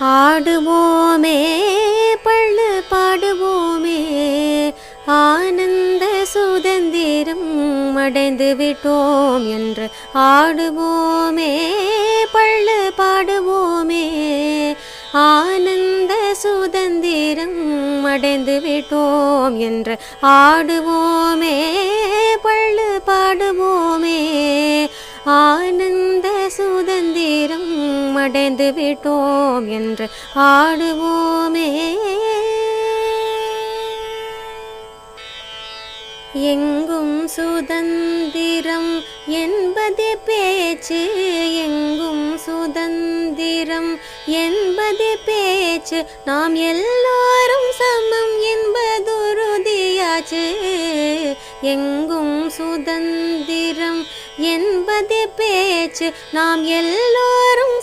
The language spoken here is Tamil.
ஆடுவோமே பள்ளு பாடுவோமே. ஆனந்த சுதந்திரம் அடைந்து விட்டோம் என்று ஆடுவோமே பள்ளு பாடுவோமே. ஆனந்த சுதந்திரம் அடைந்து விட்டோம் என்று ஆடுவோமே பள்ளு பாடுவோமே. ஆனந்த சுதந்திரம் அடைந்து விட்டோம் என்று ஆடுவோமே. எங்கும் சுதந்திரம் என்பது பேச்சு எங்கும் சுதந்திரம் என்பது பேச்சு. நாம் எல்லாரும் சமம் என்பதுருதியாச்சு. எங்கும் சுதந்திரம் என் என்பது பேச்சு. நாம் எல்லோரும்